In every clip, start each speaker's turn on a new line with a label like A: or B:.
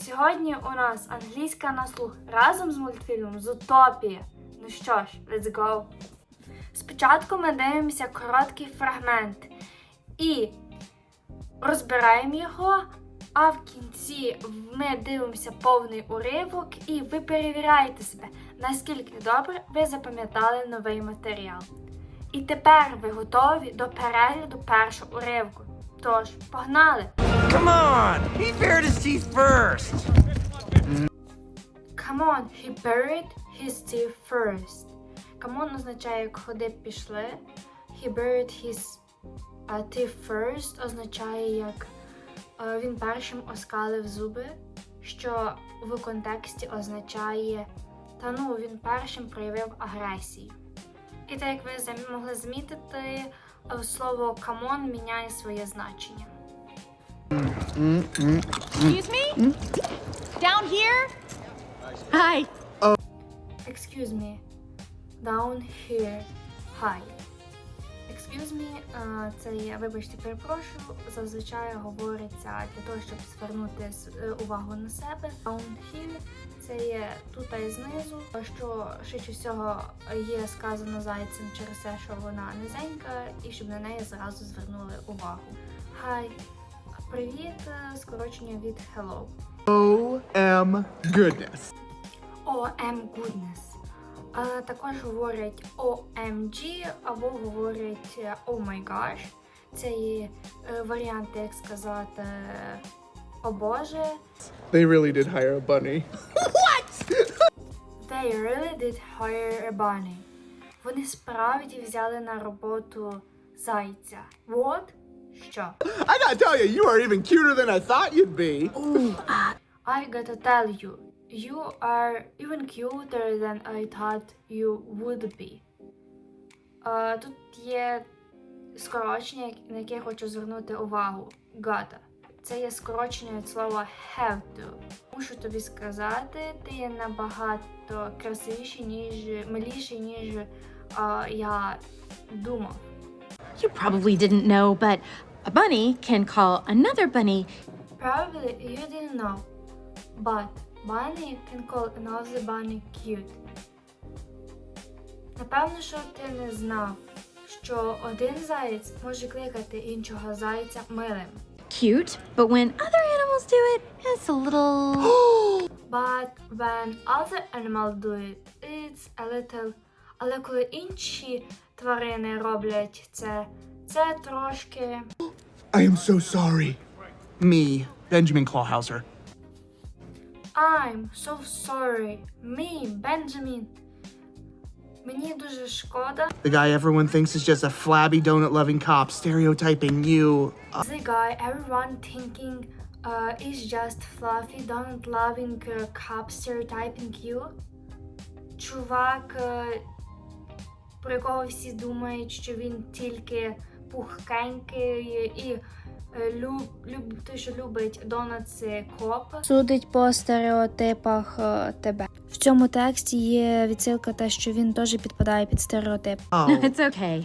A: Сьогодні у нас англійська на слух разом з мультфільмом Зутопія. Ну що ж, let's go. Спочатку ми дивимося короткий фрагмент і розбираємо його, а в кінці ми дивимося повний уривок, і ви перевіряєте себе, наскільки добре ви запам'ятали новий матеріал. І тепер ви готові до перегляду першого уривку. Тож, погнали!
B: Come on! He bared his teeth first!
A: Come on, he buried his teeth first. Come on означає, як ходи пішли. He buried his uh, teeth first означає, як е, він першим оскалив зуби, що в контексті означає, та ну, він першим проявив агресію. І так як ви могли замітити, е, слово on міняє своє значення.
C: Excuse me? Down here? Hi.
A: Excuse me. Down here. Hi. Excuse me, е, це є, вибачте, перепрошую, зазвичай говориться для того, щоб звернути е, увагу на себе. Down here це є тут і знизу, що швидше всього є сказано зайцем через те, що вона низенька, і щоб на неї зразу звернули увагу. Hi. Привіт, е, скорочення від hello.
D: OM goodness.
A: OM Goodness. Але також говорять OMG або говорять е, Oh my gosh. Це є е, варіанти, як сказати О Боже.
D: They really did hire a bunny.
A: They really did hire a bunny. Вони справді взяли на роботу зайця. What? Що?
D: I gotta tell you, you are even cuter than I thought you'd be.
A: I gotta tell you, you are even cuter than I thought you would be. Е, тут є скорочення, на яке я хочу звернути увагу. Gotta. Це є скорочення від слова have to. Мушу тобі сказати, ти є набагато красивіший, ніж миліший, ніж е, я думав.
C: You probably didn't know, but a bunny can call another bunny
A: Probably you didn't know, but bunny can call another bunny cute. Напевно, що ти не знав, що один заєць може кликати іншого зайця милим.
C: cute, but when other animals do it, it's a little.
A: But when other animals do it, it's a little... Але коли інші тварини роблять це, це трошки...
D: I am so sorry. Me, Benjamin Clawhauser.
A: I'm so sorry. Me, Benjamin. Мені дуже шкода.
D: The guy everyone thinks is just a flabby donut loving cop stereotyping you. Uh,
A: The guy everyone thinking uh, is just fluffy, don't loving uh, cop stereotyping you. Чувак, е, про якого всі думають, що він тільки пухкенький і е, люб, люб, той, що любить донатси коп. Судить по стереотипах е, тебе. В цьому тексті є відсилка те, що він теж підпадає під стереотип.
D: oh.
C: it's okay.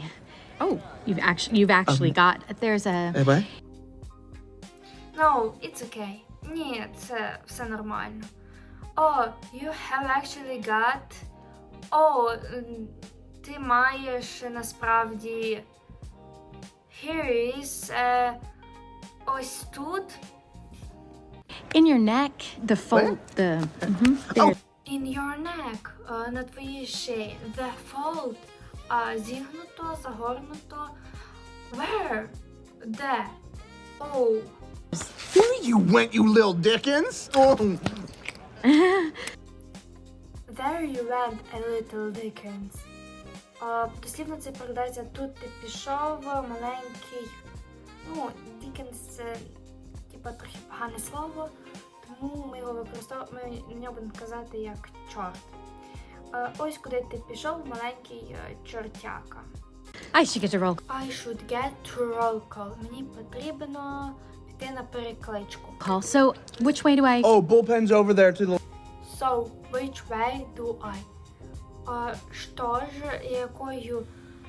C: Oh, you've actually you've actually got there's a
D: what?
A: No, it's okay. Ні, це все нормально. Oh, you have actually got. О, м, ти маєш насправді. Here is. е, ось тут.
C: in your neck. The fold. The mhm, there.
A: In your neck. е, на твоїй шиї. The fold. А зігнуто, загорнуто. Where? Де? Oh.
D: There you went, you little Dickens. Oh.
A: There you went, a little Dickens. Дослівно це передається тут ти пішов, маленький. Ну, Dickens це типа трохи погане слово, тому ми його використовуємо, ми на нього будемо казати як чорт. Ось куди ти пішов, маленький е, чортяка.
C: I should get to roll
A: I should get to roll call. Мені потрібно піти на перекличку.
C: call. So which way do I?
D: Oh, bullpen's over there to the.
A: So, which way do I? Що ж, якою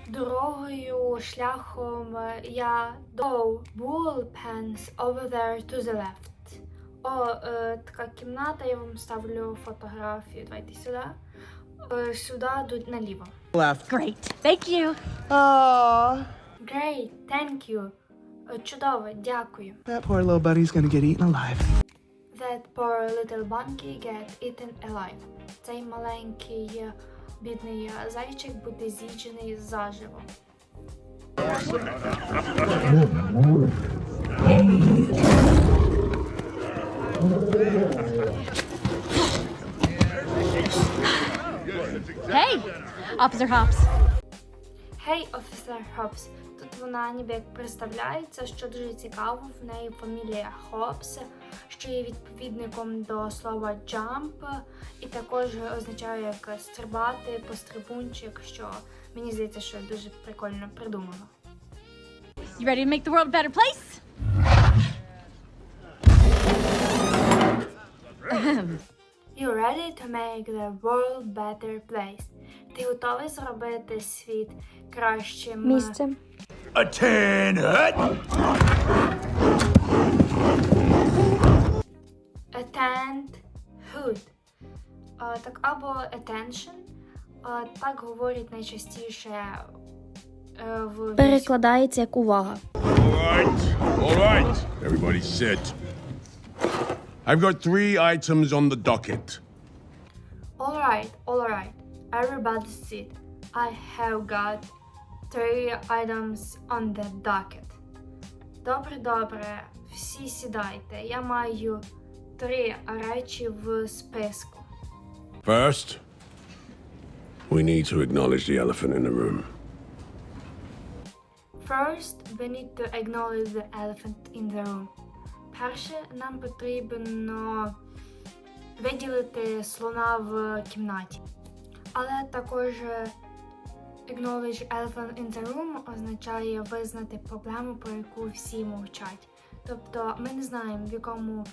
A: дорогою, шляхом е, я до bullpens over there to the left. О, е, така кімната, я вам ставлю фотографію. Давайте сюди. Е, сюди до наліво.
D: Left.
C: Great. Thank you.
D: Aww.
A: Great, thank you. Е, Чудово, дякую.
D: That poor little buddy's gonna get eaten alive.
A: That poor little monkey get eaten alive. Цей маленький е, бідний зайчик буде з'їджений заживо.
C: Hey, Officer Hops.
A: Гей, офіцер Хопс. Вона ніби як представляється, що дуже цікаво. В неї фамілія Хопс, що є відповідником до слова jump, і також означає як стрибати, пострибунчик, що мені здається, що дуже прикольно придумано.
C: You ready to make the world a better place?
A: You ready to make the world better place? Ти готовий зробити світ кращим місцем?
B: A tin hut?
A: Attend hood. А, так або attention. А, так говорять найчастіше е, в військ-
E: Перекладається як увага.
F: All right, all right. Everybody sit. I've got three items on the docket.
A: Alright, alright. Everybody sit. I have got three items on the docket. Добре, добре. Всі сідайте. Я маю три речі в списку.
F: First, we need to acknowledge the elephant in the room.
A: First, we need to acknowledge the elephant in the room. Перше, нам потрібно виділити слона в кімнаті. Але також е, acknowledge elephant in the room означає визнати проблему, про яку всі мовчать. Тобто ми не знаємо, в якому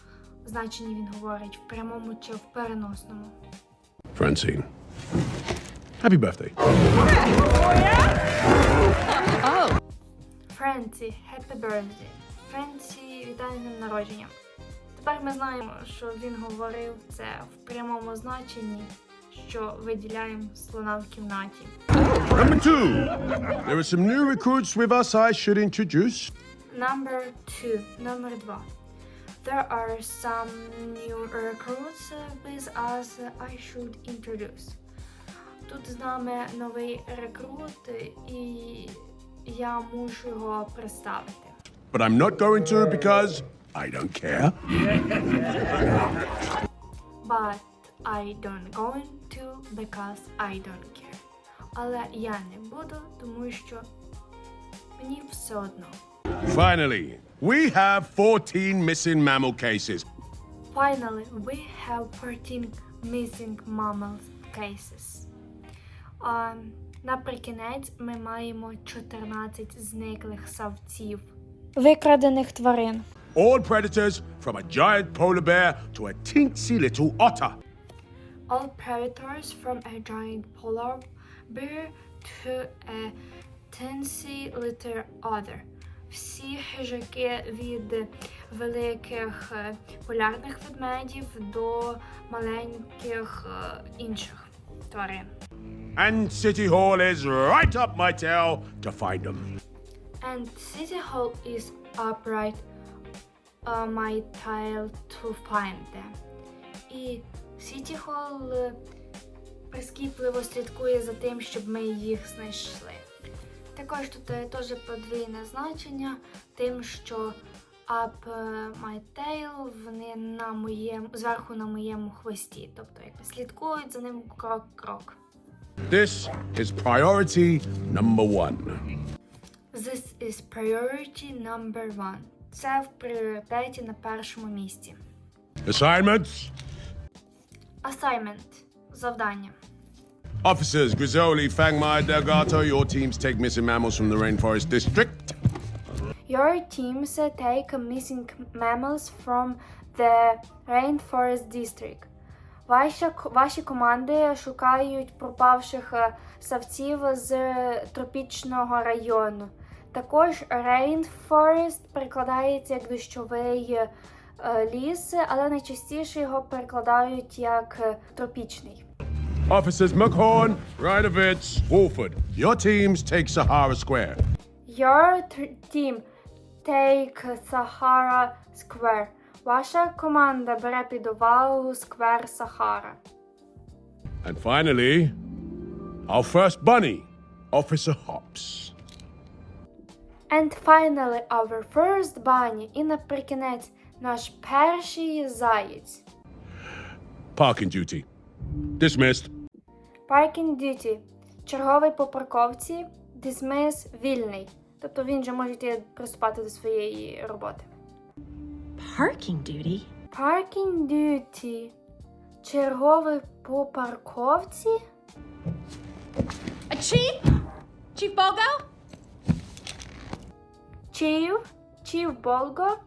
A: значенні він говорить, в прямому чи в переносному.
F: Francine. Happy birthday.
A: Френсі, happy birthday. Френсі, вітаю з днем народження. Тепер ми знаємо, що він говорив це в прямому значенні, що виділяємо слона в кімнаті.
F: Number two, there are some new recruits with us I should introduce.
A: Number two, номер два. There are some new recruits with us I should introduce. Тут з нами новий рекрут, і я мушу його представити.
F: But I'm not going to because I don't care.
A: But I don't going to because I don't care. Але я не буду, тому що мені все одно.
F: Finally, we have 14 missing mammal cases.
A: Finally, we have 14 missing mammals cases. А, наприкінець ми маємо 14 зниклих савців. Викрадених тварин.
F: All predators from a giant polar bear to a teensy little otter.
A: All predators from a giant polar bear to a teensy little otter. Всі хижаки від великих е, полярних ведмедів до маленьких е, інших тварин.
F: And City Hall is right up my tail to find them.
A: And City Hall is upright uh, my tile to find them. І City Hall е, прискіпливо слідкує за тим, щоб ми їх знайшли. Також тут е, теж подвійне значення, тим, що up е, my tail, вони на моєму, зверху на моєму хвості. Тобто якби слідкують за ним крок-крок.
F: This is priority number one.
A: This is priority number one. Це в пріоритеті на першому місці.
F: Assignments
A: Assignment. Завдання.
F: Officers Grizzoli, Fangmai, Delgato, your teams take missing mammals from the Rainforest District.
A: Your teams uh, take missing mammals from the Rainforest District. Ваші, ваші команди шукають пропавших е, савців з тропічного району. Також Rainforest перекладається як дощовий е, е, ліс, але найчастіше його перекладають як е, тропічний.
F: Officers McHorn, Radovich, Wolford. Your teams take Sahara Square.
A: Your tr- team take Sahara Square. Ваша команда бере під увагу сквер Сахара.
F: And finally, our first bunny, Officer Hops.
A: And finally, our first bunny. І наприкінець наш перший заєць.
F: Parking duty. Dismissed.
A: Parking duty. Черговий по парковці. Dismiss вільний. Тобто він же може йти приступати до своєї роботи.
C: Parking duty?
A: Parking duty. Черговий по парковці.
C: A chief? Chief Bogo?
A: Chief. Chief Болго.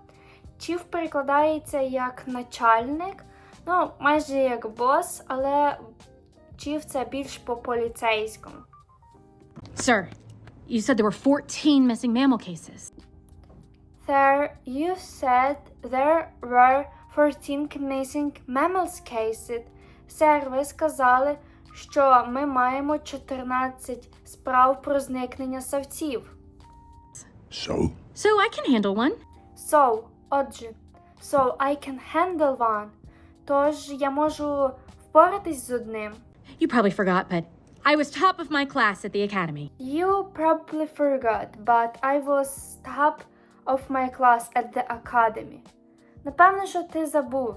A: Chief перекладається як начальник. Ну, майже як бос, але Chief це більш по поліцейському.
C: Sir, you said there were 14 missing mammal cases.
A: There, you said there were 14 missing mammals cases. Сер, ви сказали, що ми маємо 14 справ про зникнення савців.
F: So,
C: So I can handle one.
A: So, отже, so I can handle one. Тож я можу впоратись з одним.
C: You probably forgot, but I was top of my class at the academy.
A: You probably forgot, but I was top of my class at the academy. Напевно, що ти забув,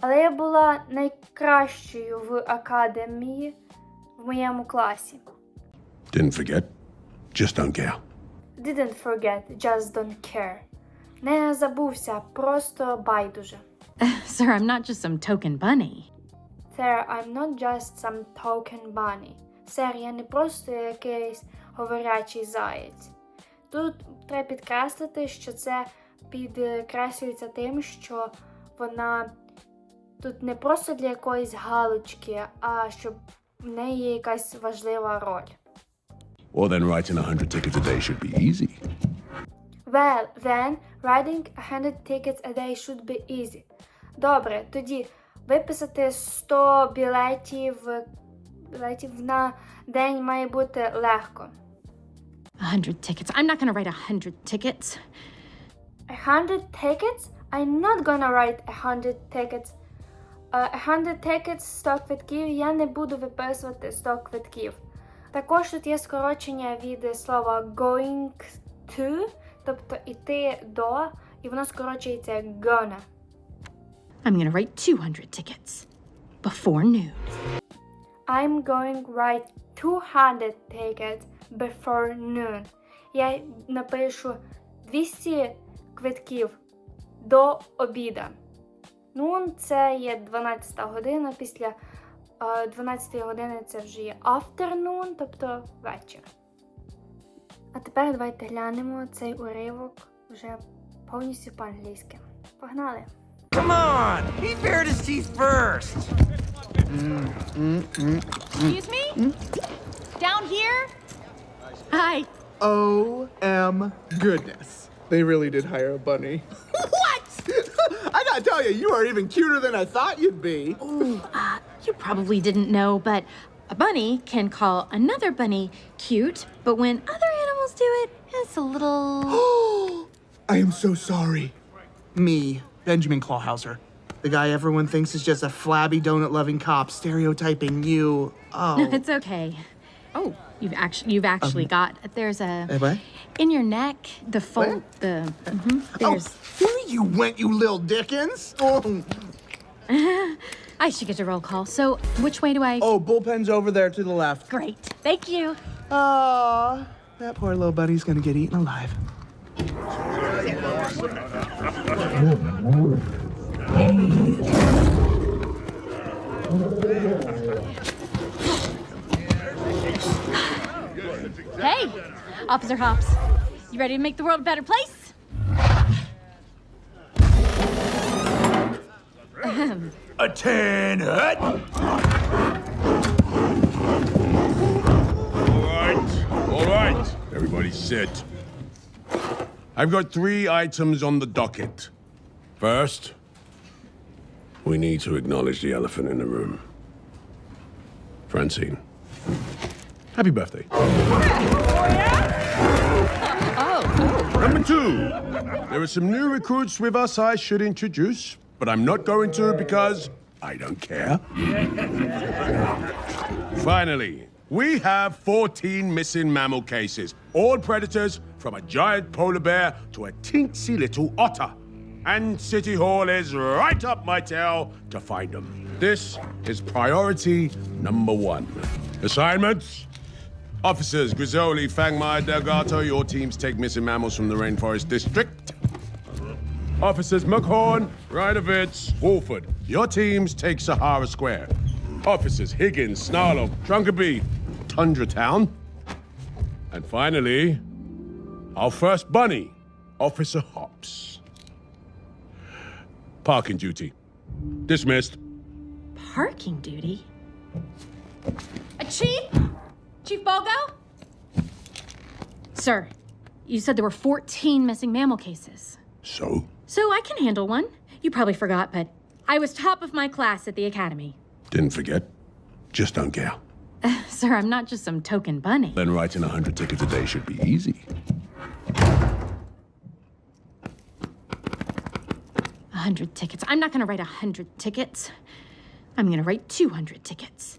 A: але я була найкращою в академії в моєму класі.
F: didn't forget. Just don't care.
A: Didn't forget, just don't care. Не забувся, просто байдуже.
C: Sir, I'm not just some token bunny.
A: Sir, I'm not just some token bunny. Сер, я не просто якийсь говорячий заєць. Тут треба підкреслити, що це підкреслюється тим, що вона тут не просто для якоїсь галочки, а щоб в неї є якась важлива роль.
F: Well, then writing a hundred tickets a day should be easy.
A: Well, then, writing 100 tickets a day should be easy. Добре, тоді виписати 100 білетів, білетів на день має бути легко.
C: A hundred tickets. I'm not gonna write a hundred tickets.
A: 100 tickets? I'm not gonna write 100 tickets. Uh, 100 tickets 100 квитків. Я не буду виписувати 100 квитків. Також тут є скорочення від слова going to, тобто іти до, і воно скорочується як gonna.
C: I'm gonna write 200 tickets before noon.
A: I'm going write 200 tickets before noon. Я напишу 200 квитків до обіда. Noon – це є 12 година. Після е, 12 години це вже є afternoon, тобто вечір. А тепер давайте глянемо цей уривок вже повністю по-англійськи. Погнали!
B: Come on! He bared his teeth first!
C: Excuse me? Down here? Hi.
D: Oh, m goodness. They really did hire a bunny. what? I gotta tell you, you are even cuter than I thought you'd be.
C: You probably didn't know, but a bunny can call another bunny cute, but when other animals do it, it's a little.
D: I am so sorry. Me, Benjamin Clawhauser. The guy everyone thinks is just a flabby donut loving cop stereotyping you. Oh.
C: it's okay. Oh, you've actually you've actually got there's a
D: what?
C: in your neck the fold the mhm,
D: Oh,
C: there's
D: here you went, you little Dickens. Oh.
C: I should get a roll call. So which way do I?
D: oh, bullpen's over there to the left.
C: Great, thank you.
D: Aw, that poor little buddy's gonna get eaten alive.
C: Hey, Officer Hops, you ready to make the world a better place?
B: A tin hut!
F: All right. All right. Everybody sit. I've got three items on the docket. First, We need to acknowledge the elephant in the room. Francine. Happy birthday. Number two, there are some new recruits with us I should introduce, but I'm not going to because I don't care. Finally, we have 14 missing mammal cases, all predators from a giant polar bear to a teensy little otter. And City Hall is right up my tail to find them. This is priority number one. Assignments? Officers Grizzoli, Fangmai, Delgato, your teams take missing mammals from the Rainforest District. Officers McHorn, Rydovitz, Wolford, your teams take Sahara Square. Officers Higgins, Snarlow, Trunkerby, Tundra Town. And finally, our first bunny, Officer Hops. Parking duty. Dismissed.
C: Parking duty? A chief? Chief Bogo? Sir, you said there were 14 missing mammal cases.
F: So?
C: So I can handle one. You probably forgot, but I was top of my class at the academy.
F: Didn't forget. Just don't care.
C: Sir, I'm not just some token bunny.
F: Then writing a hundred tickets a day should be easy.
C: A hundred tickets. I'm not gonna write a hundred tickets. I'm gonna write 200 tickets.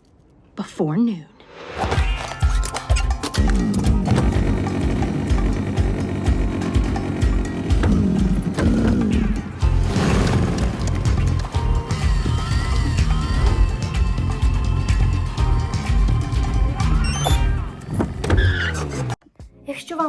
C: Before noon.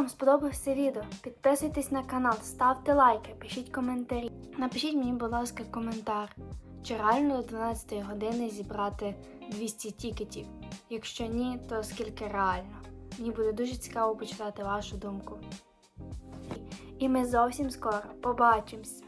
A: Вам сподобався відео, підписуйтесь на канал, ставте лайки, пишіть коментарі. Напишіть мені, будь ласка, коментар, чи реально до 12 години зібрати 200 тікетів. Якщо ні, то скільки реально. Мені буде дуже цікаво почитати вашу думку. І ми зовсім скоро побачимось.